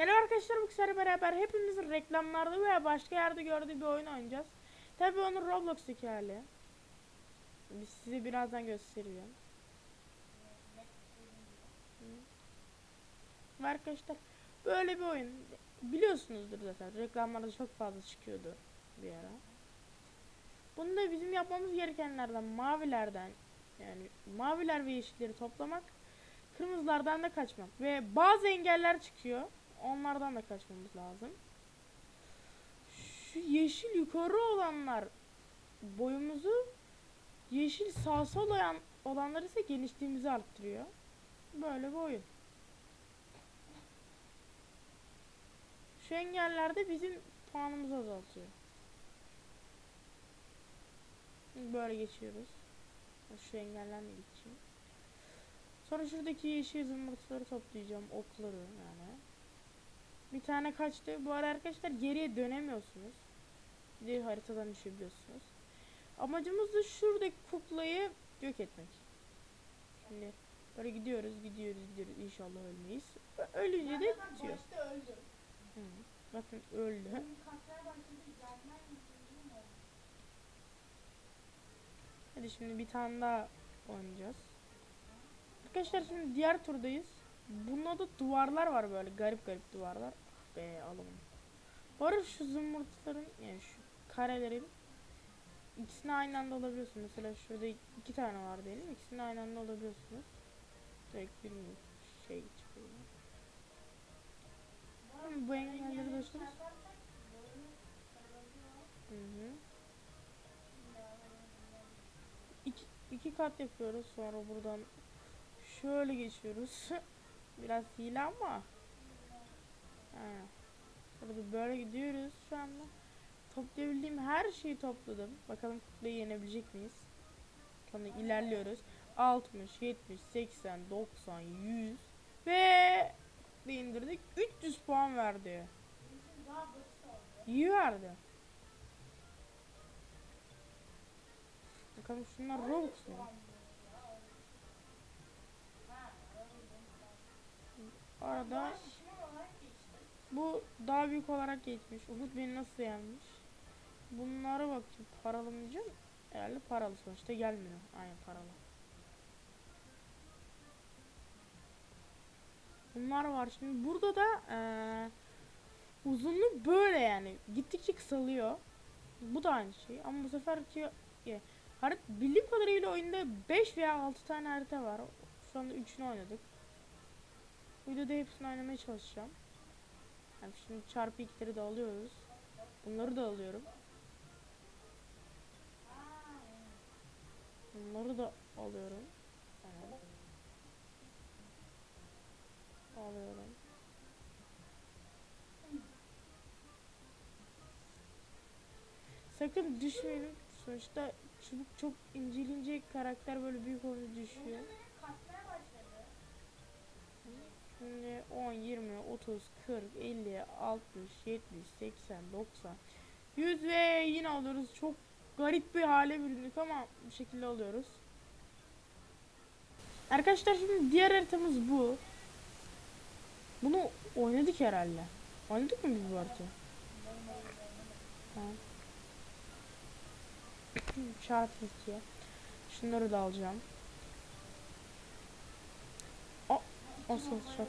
Merhaba arkadaşlar bu kişilerle beraber hepimizin reklamlarda veya başka yerde gördüğü bir oyun oynayacağız. Tabii onun Roblox'taki hali. Biz size birazdan göstereceğim. Ve arkadaşlar böyle bir oyun biliyorsunuzdur zaten reklamlarda çok fazla çıkıyordu bir ara. Bunda bizim yapmamız gerekenlerden mavilerden yani maviler ve yeşilleri toplamak kırmızılardan da kaçmak ve bazı engeller çıkıyor. Onlardan da kaçmamız lazım. Şu yeşil yukarı olanlar boyumuzu yeşil sağ sol olan, olanlar ise genişliğimizi arttırıyor. Böyle bir oyun. Şu engeller de bizim puanımızı azaltıyor. Böyle geçiyoruz. Şu engellerle geçeyim. Sonra şuradaki yeşil zımbırtıları toplayacağım. Okları yani. Bir tane kaçtı. Bu arada arkadaşlar geriye dönemiyorsunuz. Bir haritadan düşebiliyorsunuz. Amacımız da şuradaki kuklayı yok etmek. Şimdi böyle gidiyoruz, gidiyoruz, gidiyoruz. İnşallah ölmeyiz. Ölünce de bitiyor. Hı. Bakın öldü. Hadi şimdi bir tane daha oynayacağız. Arkadaşlar şimdi diğer turdayız. Bunda da duvarlar var böyle garip garip duvarlar. Ah be alalım. Arada şu zımbırtıların yani şu karelerin ikisini aynı anda alabiliyorsunuz. Mesela şurada iki tane var diyelim. İkisini aynı anda alabiliyorsunuz. Direkt bir şey çıkıyor. Bu engelleri dostum. Hı hı. İki, iki kat yapıyoruz sonra buradan şöyle geçiyoruz. Biraz hile ama. Ha. Burada böyle gidiyoruz şu anda. Toplayabildiğim her şeyi topladım. Bakalım kuklayı yenebilecek miyiz? Sonra ilerliyoruz. 60, 70, 80, 90, 100 ve kuklayı indirdik. 300 puan verdi. İyi verdi. Bakalım şunlar Robux mu? Arada bu daha büyük olarak geçmiş. Umut beni nasıl yenmiş? Bunlara bakayım. Paralı mı diyeceğim? Herhalde paralı sonuçta gelmiyor. Aynen paralı. Bunlar var. Şimdi burada da eee uzunluğu böyle yani. Gittikçe kısalıyor. Bu da aynı şey. Ama bu seferki e, harit bildiğim kadarıyla oyunda 5 veya 6 tane harita var. Şu anda 3'ünü oynadık. Videoda hepsini oynamaya çalışacağım. Yani şimdi çarpı 2'leri de alıyoruz. Bunları da alıyorum. Bunları da alıyorum. Alıyorum. Sakın düşmeyin. Sonuçta çubuk çok incelince karakter böyle büyük olunca düşüyor. Şimdi 10, 20, 30, 40, 50, 60, 70, 80, 90, 100 ve yine alıyoruz. Çok garip bir hale büründük ama bu şekilde alıyoruz. Arkadaşlar şimdi diğer haritamız bu. Bunu oynadık herhalde. Oynadık mı biz bu haritayı? Tamam. 2. Şunları da alacağım. O ses çok.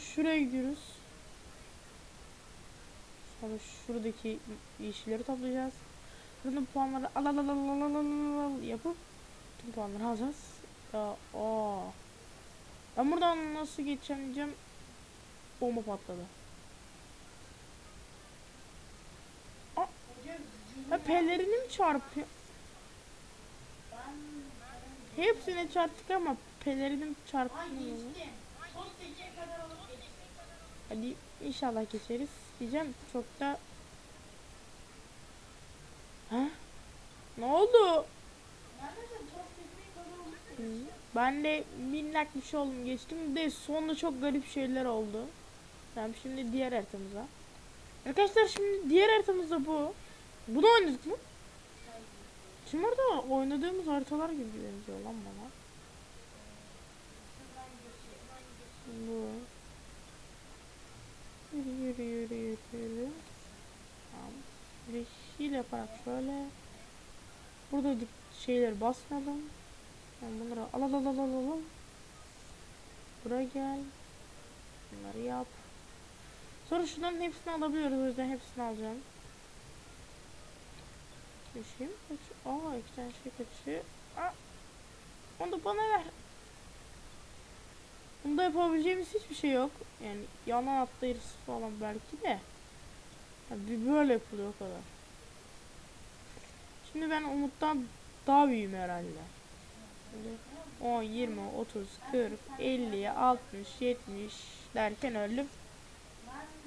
Şuraya gidiyoruz. Sonra şuradaki yeşilleri toplayacağız. Buranın puanları al al al al al al yapıp tüm puanları alacağız. Ya, aa. Ben buradan nasıl geçeceğim diyeceğim. Bomba patladı. Aa. Ha pelerini mi çarpıyor? Hepsine çarptık ama pelerinim çarpmıyor. Hadi inşallah geçeriz diyeceğim. Çok da Ha? Ne oldu? Ben de minnak bir şey oldum geçtim de sonunda çok garip şeyler oldu. Tamam şimdi diğer haritamıza. Arkadaşlar şimdi diğer haritamız da bu. Bunu oynadık mı? Kim orada oynadığımız haritalar gibi benziyor lan bana. Bu. Yürü yürü yürü yürü yürü. Tamam. Bir hile yaparak şöyle. Burada şeyler basmadım. Yani bunları al al al al al. Buraya gel. Bunları yap. Sonra şunların hepsini alabiliyoruz. O yüzden hepsini alacağım. Bir şey mi kaçıyor? Aa iki tane şey kaçıyor. Aa. Onu da bana ver. Bunda yapabileceğimiz hiçbir şey yok. Yani yanan atlayırız falan belki de. Ya bir böyle yapılıyor o kadar. Şimdi ben Umut'tan daha büyüğüm herhalde. Şimdi 10, 20, 30, 40, 50, 60, 70 derken öldüm.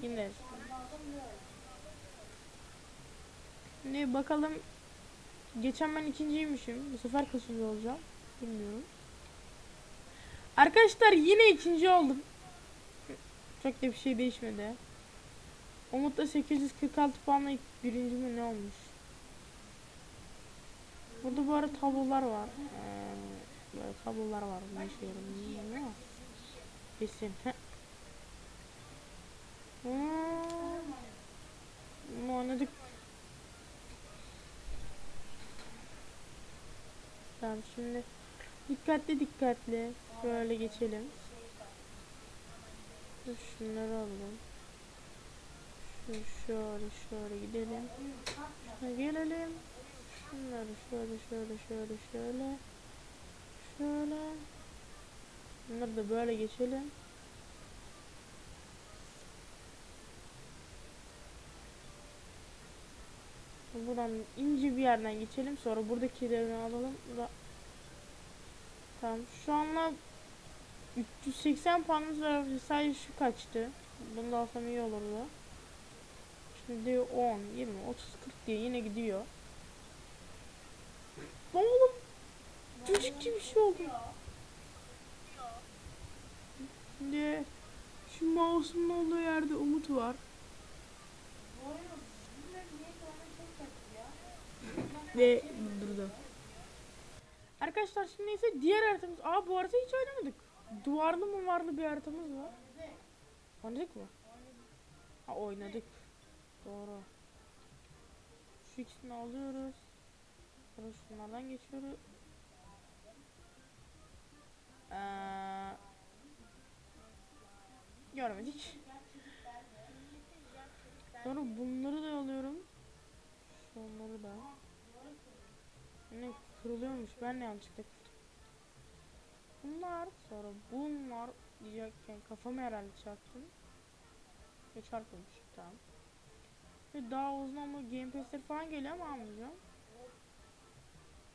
Yine Şimdi bakalım. Geçen ben ikinciymişim. Bu sefer kaçıncı olacağım? Bilmiyorum. Arkadaşlar yine ikinci oldum. Çok da bir şey değişmedi. Umut da 846 puanla birinci mi ne olmuş? Burada bu arada tablolar var. Ee, böyle tablolar var. Ne işe bilmiyorum ama. Kesin. Hmm. Oynadık. Tamam şimdi dikkatli dikkatli böyle geçelim. Şunları alalım. Şu şöyle şöyle gidelim. Şuna gelelim. Şunları şöyle şöyle şöyle şöyle. Şöyle. Bunları da böyle geçelim. Buradan ince bir yerden geçelim. Sonra buradakilerini alalım. Burada Tamam. Şu anla 380 puanımız var. Sadece şu kaçtı. Bunu da alsam iyi olurdu. Şimdi 10, 20, 30, 40 diye yine gidiyor. Oğlum çocuk gibi bir şey oldu. Şimdi şu mouse'un olduğu yerde Umut var. Bu oyunu bilmiyorum niye sonra çok kötü ya. Ve durdu. Arkadaşlar şimdi ise diğer haritamız. Aa bu harita hiç oynamadık. Duvarlı mı varlı bir haritamız var. Oynadık mı? Ha oynadık. Doğru. Şu ikisini alıyoruz. Sonra şunlardan geçiyoruz. Ee, görmedik. Sonra bunları da alıyorum. Şunları da. Ne kırılıyormuş. Ben de yanlışlıkla kırdım. Bunlar sonra bunlar diyecekken kafamı herhalde çarptım. Ve çarpılmış. Tamam. Ve daha uzun ama Game Pass'ler falan geliyor ama almayacağım.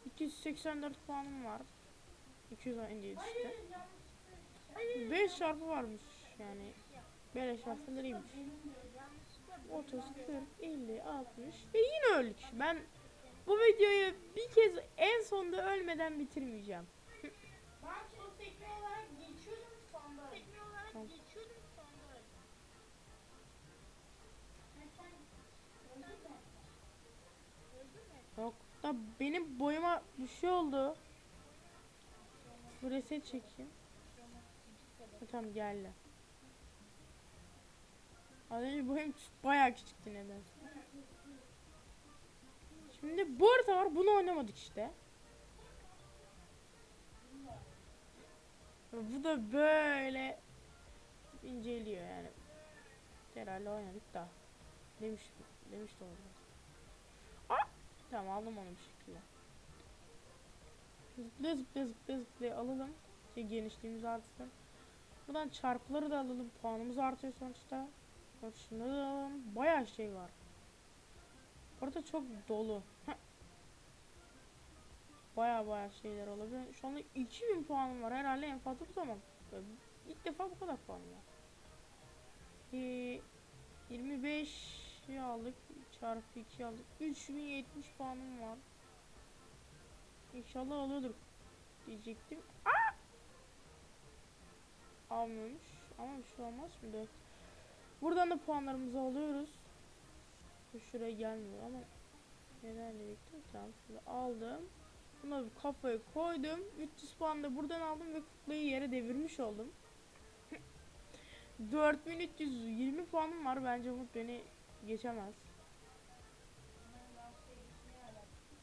284 puanım var. 217 işte. 5 çarpı varmış yani. Böyle çarpılar iyiymiş. 30, 40, 50, 60 ve yine öldük. Ben bu videoyu bir kez en sonunda ölmeden bitirmeyeceğim. Ben çok tekne olarak geçiyordum sonra. Tekne olarak Tamam. geçiyordum mü? Yok da benim boyuma bir şey oldu. Bu reset çekeyim. Ha, tamam geldi. Az önce boyum bayağı küçüktü nedense. Şimdi bu harita var bunu oynamadık işte. Bu da böyle inceliyor yani. Herhalde oynadık da. Demiş, demiş de oldu. Aa! Tamam aldım onu bir şekilde. Zıplaya zıplaya zıplaya zıplaya alalım. Şey genişliğimiz artsın. Buradan çarpıları da alalım. Puanımız artıyor sonuçta. Bak şunları da alalım. Bayağı şey var. Orada çok dolu. Baya baya şeyler olabilir. Şu anda 2000 puanım var. Herhalde en fazla bu zaman. İlk defa bu kadar puanım var. Ee, 25 aldık. Çarpı 2 aldık. 3070 puanım var. İnşallah alıyordur diyecektim. Aa! Almıyormuş. Ama bir şey olmaz şimdi. Buradan da puanlarımızı alıyoruz. Şuraya gelmiyor ama neden diyecektim. Tamam şimdi aldım. Buna bir kafaya koydum. 300 puan da buradan aldım ve kuklayı yere devirmiş oldum. 4320 puanım var. Bence Umut beni geçemez.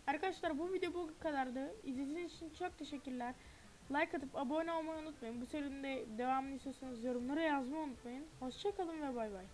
Arkadaşlar bu video bu kadardı. İzlediğiniz için çok teşekkürler. Like atıp abone olmayı unutmayın. Bu serinin de devamını istiyorsanız yorumlara yazmayı unutmayın. Hoşçakalın ve bay bay.